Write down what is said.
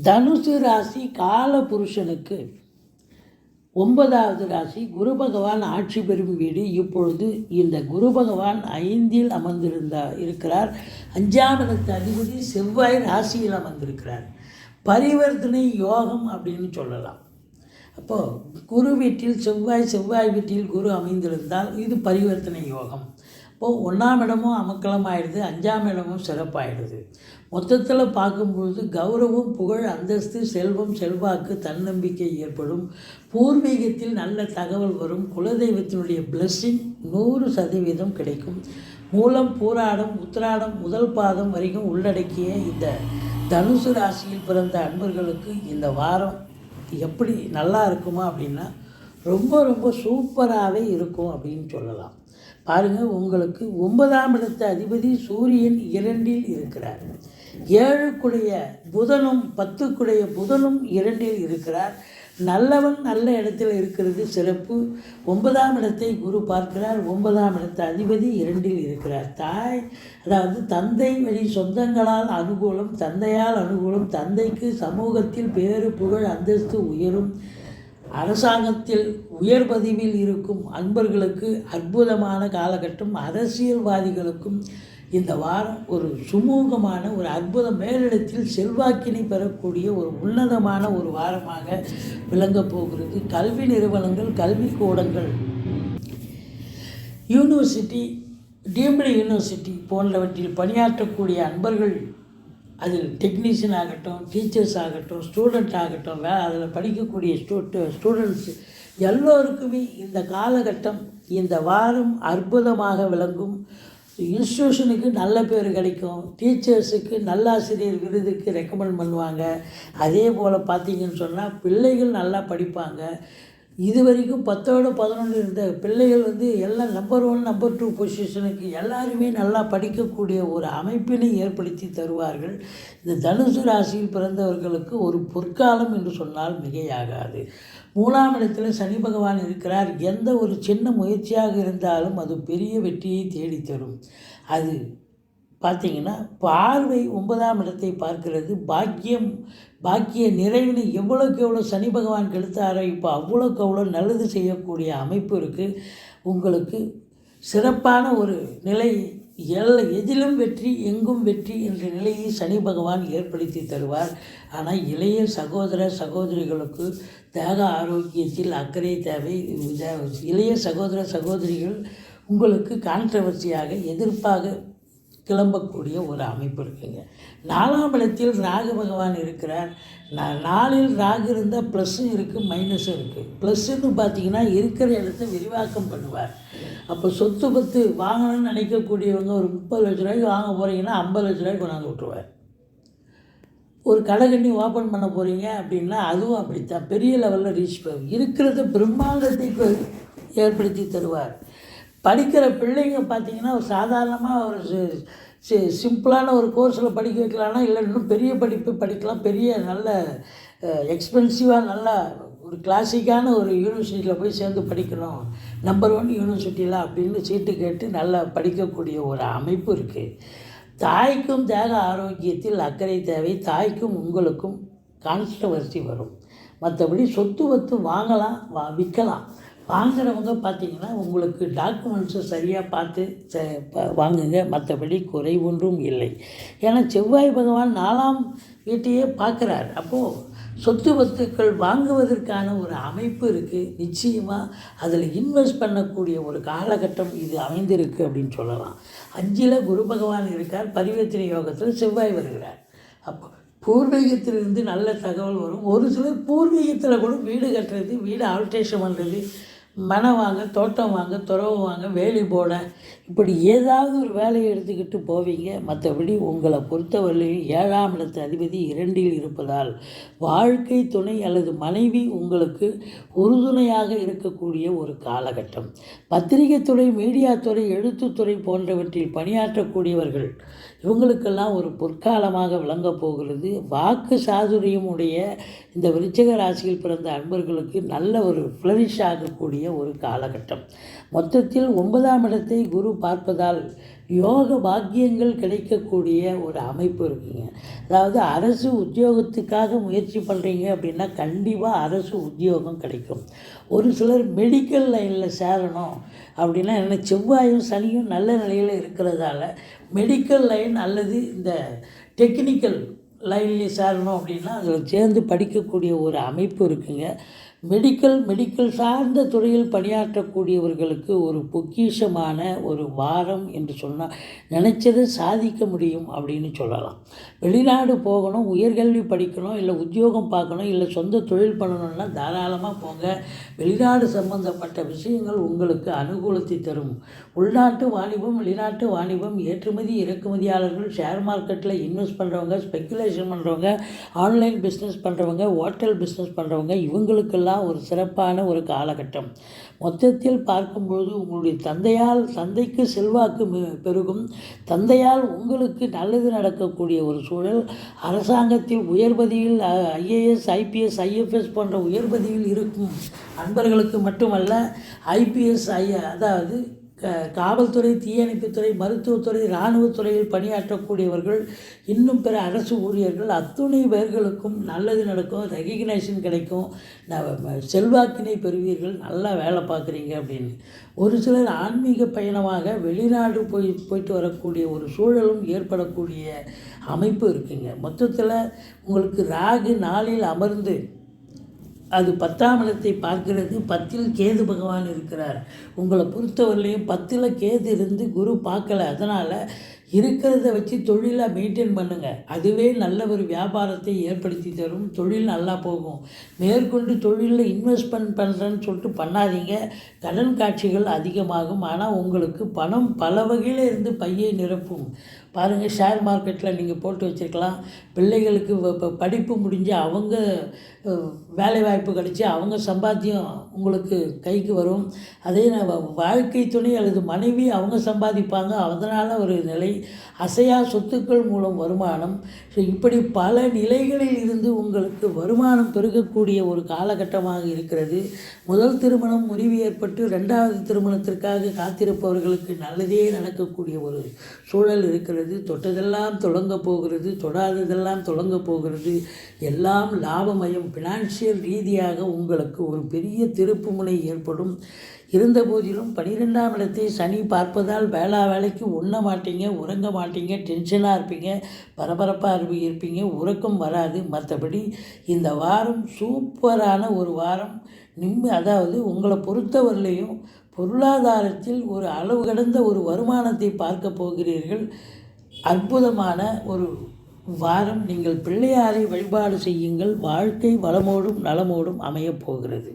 தனுசு ராசி கால புருஷனுக்கு ஒன்பதாவது ராசி குரு பகவான் ஆட்சி பெறும் வீடு. இப்பொழுது இந்த குரு பகவான் ஐந்தில் அமர்ந்திருந்தா இருக்கிறார். அஞ்சாம் இடத்து அதிபதி செவ்வாய் ராசியில் அமர்ந்திருக்கிறார். பரிவர்த்தனை யோகம் அப்படின்னு சொல்லலாம். அப்போது குரு வீட்டில் செவ்வாய் செவ்வாய் வீட்டில் குரு அமைந்திருந்தால் இது பரிவர்த்தனை யோகம். இப்போது ஒன்றாம் இடமும் அமக்கலம் ஆயிடுது அஞ்சாம் இடமும் சிறப்பாயிடுது. மொத்தத்தில் பார்க்கும்பொழுது கௌரவம் புகழ் அந்தஸ்து செல்வம் செல்வாக்கு தன்னம்பிக்கை ஏற்படும். பூர்வீகத்தில் நல்ல தகவல் வரும். குலதெய்வத்தினுடைய பிளஸ்ஸிங் நூறு சதவீதம் கிடைக்கும். மூலம் பூராடம் உத்திராடம் முதல் பாதம் வரைக்கும் உள்ளடக்கிய இந்த தனுசு ராசியில் பிறந்த அன்பர்களுக்கு இந்த வாரம் எப்படி நல்லா இருக்குமா அப்படின்னா ரொம்ப ரொம்ப சூப்பராகவே இருக்கும் அப்படின்னு சொல்லலாம். பாருங்கள் உங்களுக்கு ஒன்பதாம் இடத்து அதிபதி சூரியன் இரண்டில் இருக்கிறார். ஏழுக்குடைய புதனும் பத்துக்குடைய புதனும் இரண்டில் இருக்கிறார். நல்லவன் நல்ல இடத்தில் இருக்கிறது சிறப்பு. ஒன்பதாம் இடத்தை குரு பார்க்கிறார். ஒன்பதாம் இடத்து அதிபதி இரண்டில் இருக்கிறார். தாய் அதாவது தந்தை வழி சொந்தங்களால் அனுகூலம் தந்தையால் அனுகூலம் தந்தைக்கு சமூகத்தில் பேறு புகழ் அந்தஸ்து உயரும். அரசாங்கத்தில் உயர் பதிவில் இருக்கும் அன்பர்களுக்கு அற்புதமான காலகட்டம் அரசியல்வாதிகளுக்கும் இந்த வாரம் ஒரு சுமூகமான ஒரு அற்புத மேலிடத்தில் செல்வாக்கினை பெறக்கூடிய ஒரு உன்னதமான ஒரு வாரமாக விளங்கப் போகிறது. கல்வி நிறுவனங்கள் கல்விக்கூடங்கள் யூனிவர்சிட்டி டீம்டு யூனிவர்சிட்டி போன்றவற்றில் பணியாற்றக்கூடிய அன்பர்கள் அதில் டெக்னீஷியன் ஆகட்டும் டீச்சர்ஸ் ஆகட்டும் ஸ்டூடெண்ட் ஆகட்டும் வே அதில் படிக்கக்கூடிய ஸ்டூ ஸ்டூடெண்ட்ஸ் எல்லோருக்குமே இந்த காலகட்டம் இந்த வாரம் அற்புதமாக விளங்கும். இன்ஸ்டியூஷனுக்கு நல்ல பேர் கிடைக்கும். டீச்சர்ஸுக்கு நல்லாசிரியர் விருதுக்கு ரெக்கமெண்ட் பண்ணுவாங்க. அதே போல் பார்த்தீங்கன்னு சொன்னால் பிள்ளைகள் நல்லா படிப்பாங்க. இது வரைக்கும் பத்தோடு பதினொன்று இருந்த பிள்ளைகள் வந்து எல்லாம் நம்பர் ஒன் நம்பர் டூ பொசிஷனுக்கு எல்லாருமே நல்லா படிக்கக்கூடிய ஒரு அமைப்பினை ஏற்படுத்தி தருவார்கள். இந்த தனுசு ராசியில் பிறந்தவர்களுக்கு ஒரு பொற்காலம் என்று சொன்னால் மிகையாகாது. மூணாம் இடத்துல சனி பகவான் இருக்கிறார். எந்த ஒரு சின்ன முயற்சியாக இருந்தாலும் அது பெரிய வெற்றியை தேடித்தரும். அது பார்த்தீங்கன்னா பார்வை ஒன்பதாம் இடத்தை பார்க்கிறது. பாக்கியம் பாக்கிய நிறைவினை எவ்வளோக்கு எவ்வளோ சனி பகவான் கெடுத்தாரோ இப்போ அவ்வளோக்கு அவ்வளோ நல்லது செய்யக்கூடிய அமைப்பு இருக்குது உங்களுக்கு சிறப்பான ஒரு நிலை எல்ல எதிலும் வெற்றி எங்கும் வெற்றி என்ற நிலையை சனி பகவான் ஏற்படுத்தி தருவார். ஆனால் இளைய சகோதர சகோதரிகளுக்கு தேக ஆரோக்கியத்தில் அக்கறை தேவை. இளைய சகோதர சகோதரிகள் உங்களுக்கு கான்ட்ரவர்சியாக எதிர்ப்பாக கிளம்பக்கூடிய ஒரு அமைப்பு இருக்குங்க. நாலாம் இடத்தில் ராகு பகவான் இருக்கிறார். நான் நாலில் ராகு இருந்தால் ப்ளஸ்ஸும் இருக்குது மைனஸும் இருக்குது ப்ளஸ்ஸுன்னு பார்த்தீங்கன்னா இருக்கிற இடத்த விரிவாக்கம் பண்ணுவார். அப்போ சொத்து பத்து வாங்கணும்னு நினைக்கக்கூடியவங்க ஒரு முப்பது லட்ச ரூபாய்க்கு வாங்க போகிறீங்கன்னா ஐம்பது லட்ச ரூபாய்க்கு கொண்டாந்து விட்ருவார் ஒரு கடை கண்ணி ஓப்பன் பண்ண போகிறீங்க அப்படின்னா அதுவும் அப்படித்தான். பெரிய லெவலில் ரீச் பண்ணும் இருக்கிறத பிரம்மாண்டத்தை ஏற்படுத்தி தருவார். படிக்கிற பிள்ளைங்க பார்த்தீங்கன்னா ஒரு சாதாரணமாக ஒரு சி- சிம்பிளான ஒரு கோர்ஸில் படிக்க வைக்கலாம்னா இல்லை இன்னும் பெரிய படிப்பு படிக்கலாம். பெரிய நல்ல எக்ஸ்பென்சிவாக நல்லா ஒரு கிளாசிக்கான ஒரு யூனிவர்சிட்டியில் போய் சேர்ந்து படிக்கணும். நம்பர் ஒன் யூனிவர்சிட்டியில் அப்படின்னு சீட்டு கேட்டு நல்லா படிக்கக்கூடிய ஒரு அமைப்பு இருக்குது தாய்க்கும் தேக ஆரோக்கியத்தில் அக்கறை தேவை. தாய்க்கும் உங்களுக்கும் கான்ஸ்ட்ரவர்சி வரும். மற்றபடி சொத்து வத்து வாங்கலாம் வா விற்கலாம். வாங்குறவங்க பார்த்தீங்கன்னா உங்களுக்கு டாக்குமெண்ட்ஸை சரியாக பார்த்து ச- வாங்குங்க. மற்றபடி குறை ஒன்றும் இல்லை. ஏன்னா செவ்வாய் பகவான் நாலாம் வீட்டையே பார்க்குறார். அப்போது சொத்து வத்துக்கள் வாங்குவதற்கான ஒரு அமைப்பு இருக்குது நிச்சயமாக அதில் இன்வெஸ்ட் பண்ணக்கூடிய ஒரு காலகட்டம் இது அமைந்திருக்கு அப்படின்னு சொல்லலாம். அஞ்சில் குரு பகவான் இருக்கார். பரிவர்த்தனை யோகத்தில் செவ்வாய் வருகிறார். அப்போ பூர்வீகத்திலிருந்து நல்ல தகவல் வரும். ஒரு சிலர் பூர்வீகத்தில் கூட வீடு கட்டுறது வீடு ஆல்ட்ரேஷன் பண்ணுறது மனை வாங்க தோட்டம் வாங்க துறவு வாங்க வேலி போட இப்படி ஏதாவது ஒரு வேலையை எடுத்துக்கிட்டு போவீங்க. மற்றபடி உங்களை பொறுத்தவரையிலும் ஏழாம் இடத்து அதிபதி இரண்டில் இருப்பதால் வாழ்க்கை துணை அல்லது மனைவி உங்களுக்கு உறுதுணையாக இருக்கக்கூடிய ஒரு காலகட்டம். பத்திரிகை துறை மீடியா துறை எழுத்துத்துறை போன்றவற்றில் பணியாற்றக்கூடியவர்கள் இவங்களுக்கெல்லாம் ஒரு பொற்காலமாக விளங்கப் போகிறது. வாக்கு சாதுரியம் உடைய இந்த விருச்சக ராசியில் பிறந்த அன்பர்களுக்கு நல்ல ஒரு ஃப்ளரிஷ் ஆகக்கூடிய ஒரு காலகட்டம். மொத்தத்தில் ஒன்பதாம் இடத்தை குரு பார்ப்பதால் யோக பாக்கியங்கள் கிடைக்கக்கூடிய ஒரு அமைப்பு இருக்குங்க. அதாவது அரசு உத்தியோகத்துக்காக முயற்சி பண்ணுறீங்க அப்படின்னா கண்டிப்பாக அரசு உத்தியோகம் கிடைக்கும். ஒரு சிலர் மெடிக்கல் லைனில் சேரணும் அப்படின்னா என்ன செவ்வாயும் சனியும் நல்ல நிலையில் இருக்கிறதால மெடிக்கல் லைன் அல்லது இந்த டெக்னிக்கல் லைன்லேயே சேரணும் அப்படின்னா அதில் சேர்ந்து படிக்கக்கூடிய ஒரு அமைப்பு இருக்குங்க. மெடிக்கல் மெடிக்கல் சார்ந்த துறையில் பணியாற்றக்கூடியவர்களுக்கு ஒரு பொக்கிஷமான ஒரு வாரம் என்று சொன்னால் நினச்சதை சாதிக்க முடியும் அப்படின்னு சொல்லலாம். வெளிநாடு போகணும் உயர்கல்வி படிக்கணும் இல்லை உத்தியோகம் பார்க்கணும் இல்லை சொந்த தொழில் பண்ணணும்னா தாராளமாக போங்க. வெளிநாடு சம்பந்தப்பட்ட விஷயங்கள் உங்களுக்கு அனுகூலத்தை தரும். உள்நாட்டு வாணிபம் வெளிநாட்டு வாணிபம் ஏற்றுமதி இறக்குமதியாளர்கள் ஷேர் மார்க்கெட்டில் இன்வெஸ்ட் பண்ணுறவங்க ஸ்பெக்குலேஷன் பண்ணுறவங்க ஆன்லைன் பிஸ்னஸ் பண்ணுறவங்க ஹோட்டல் பிஸ்னஸ் பண்ணுறவங்க இவங்களுக்கெல்லாம் ஒரு சிறப்பான ஒரு காலகட்டம். மொத்தத்தில் பார்க்கும்பொழுது உங்களுடைய தந்தையால் தந்தைக்கு செல்வாக்கு பெருகும். தந்தையால் உங்களுக்கு நல்லது நடக்கக்கூடிய ஒரு சூழல். அரசாங்கத்தில் உயர்பதியில் ஐஏஎஸ் ஐபிஎஸ் ஐஎஃப்எஸ் போன்ற உயர்பதியில் இருக்கும் அன்பர்களுக்கு மட்டுமல்ல ஐபிஎஸ் ஐ அதாவது காவல்துறை தீயணைப்புத்துறை மருத்துவத்துறை இராணுவத்துறையில் பணியாற்றக்கூடியவர்கள் இன்னும் பிற அரசு ஊழியர்கள் அத்துணை பேர்களுக்கும் நல்லது நடக்கும் ரெகக்னேஷன் கிடைக்கும். செல்வாக்கினை பெறுவீர்கள் நல்லா வேலை பார்க்குறீங்க அப்படின்னு. ஒரு சிலர் ஆன்மீக பயணமாக வெளிநாடு போய் போயிட்டு வரக்கூடிய ஒரு சூழலும் ஏற்படக்கூடிய அமைப்பு இருக்குங்க. மொத்தத்தில் உங்களுக்கு ராகு நாளில் அமர்ந்து அது பத்தாம் இடத்தை பார்க்கிறது. பத்தில் கேது பகவான் இருக்கிறார். உங்களை பொறுத்தவரையிலையும் பத்தில் கேது இருந்து குரு பார்க்கல. அதனால் இருக்கிறத வச்சு தொழிலை மெயின்டைன் பண்ணுங்கள் அதுவே நல்ல ஒரு வியாபாரத்தை ஏற்படுத்தி தரும். தொழில் நல்லா போகும். மேற்கொண்டு தொழிலில் இன்வெஸ்ட்மெண்ட் பண்ணுறேன்னு சொல்லிட்டு பண்ணாதீங்க. கடன் காட்சிகள் அதிகமாகும். ஆனால் உங்களுக்கு பணம் பல வகையில் இருந்து பையை நிரப்பும். பாருங்கள் ஷேர் மார்க்கெட்டில் நீங்கள் போட்டு வச்சுருக்கலாம். பிள்ளைகளுக்கு இப்போ படிப்பு முடிஞ்சு அவங்க வேலைவாய்ப்பு வேலை வாய்ப்பு கிடைச்சி அவங்க சம்பாத்தியம் உங்களுக்கு கைக்கு வரும். அதே வாழ்க்கை துணை அல்லது மனைவி அவங்க சம்பாதிப்பாங்க. அதனால் ஒரு நிலை அசையா சொத்துக்கள் மூலம் வருமானம். ஸோ இப்படி பல நிலைகளில் இருந்து உங்களுக்கு வருமானம் பெருகக்கூடிய ஒரு காலகட்டமாக இருக்கிறது. முதல் திருமணம் முறிவு ஏற்பட்டு ரெண்டாவது திருமணத்திற்காக காத்திருப்பவர்களுக்கு நல்லதே நடக்கக்கூடிய ஒரு சூழல் இருக்கிறது. தொட்டதெல்லாம் தொடங்க போகிறது தொடாததெல்லாம் தொடங்க போகிறது எல்லாம் லாபமயம். ஃபினான்ஷியல் ரீதியாக உங்களுக்கு ஒரு பெரிய திருப்புமுனை ஏற்படும். இருந்த போதிலும் பனிரெண்டாம் இடத்தை சனி பார்ப்பதால் வேளா வேலைக்கு உண்ண மாட்டீங்க உறங்க மாட்டீங்க டென்ஷனாக இருப்பீங்க பரபரப்பாக இருப்பி இருப்பீங்க உறக்கம் வராது. மற்றபடி இந்த வாரம் சூப்பரான ஒரு வாரம். நிம்ம அதாவது உங்களை பொறுத்தவரையிலையும் பொருளாதாரத்தில் ஒரு அளவு கடந்த ஒரு வருமானத்தை பார்க்க போகிறீர்கள். அற்புதமான ஒரு வாரம் நீங்கள் பிள்ளையாரை வழிபாடு செய்யுங்கள். வாழ்க்கை வளமோடும் நலமோடும் அமையப் போகிறது.